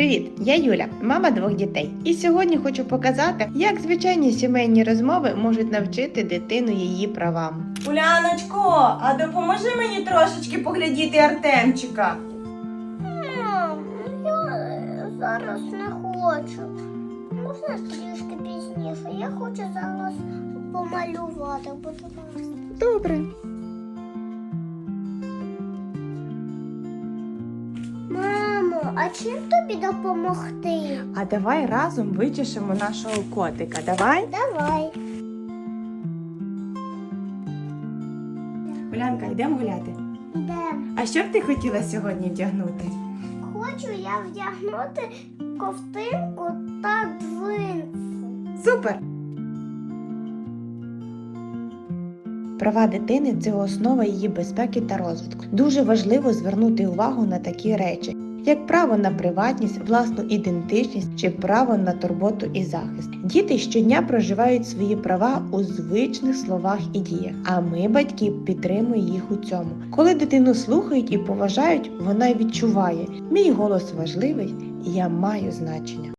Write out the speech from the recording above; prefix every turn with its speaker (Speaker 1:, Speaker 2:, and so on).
Speaker 1: Привіт, я Юля, мама двох дітей. І сьогодні хочу показати, як звичайні сімейні розмови можуть навчити дитину її правам.
Speaker 2: Уляночко, а допоможи мені трошечки поглядіти Артемчика.
Speaker 3: Мам, я зараз не хочу. Можна трішки пізніше. Я хочу зараз помалювати, будь ласка.
Speaker 1: Добре.
Speaker 3: А чим тобі допомогти?
Speaker 2: А давай разом вичешемо нашого котика. Давай.
Speaker 3: Давай.
Speaker 2: Улянка, йдемо гуляти.
Speaker 3: Йдем.
Speaker 2: А що б ти хотіла сьогодні вдягнути?
Speaker 3: Хочу я вдягнути ковтинку та джинси.
Speaker 2: Супер!
Speaker 1: Права дитини це основа її безпеки та розвитку. Дуже важливо звернути увагу на такі речі, як право на приватність, власну ідентичність чи право на турботу і захист. Діти щодня проживають свої права у звичних словах і діях, а ми, батьки, підтримуємо їх у цьому. Коли дитину слухають і поважають, вона відчуває, мій голос важливий, я маю значення.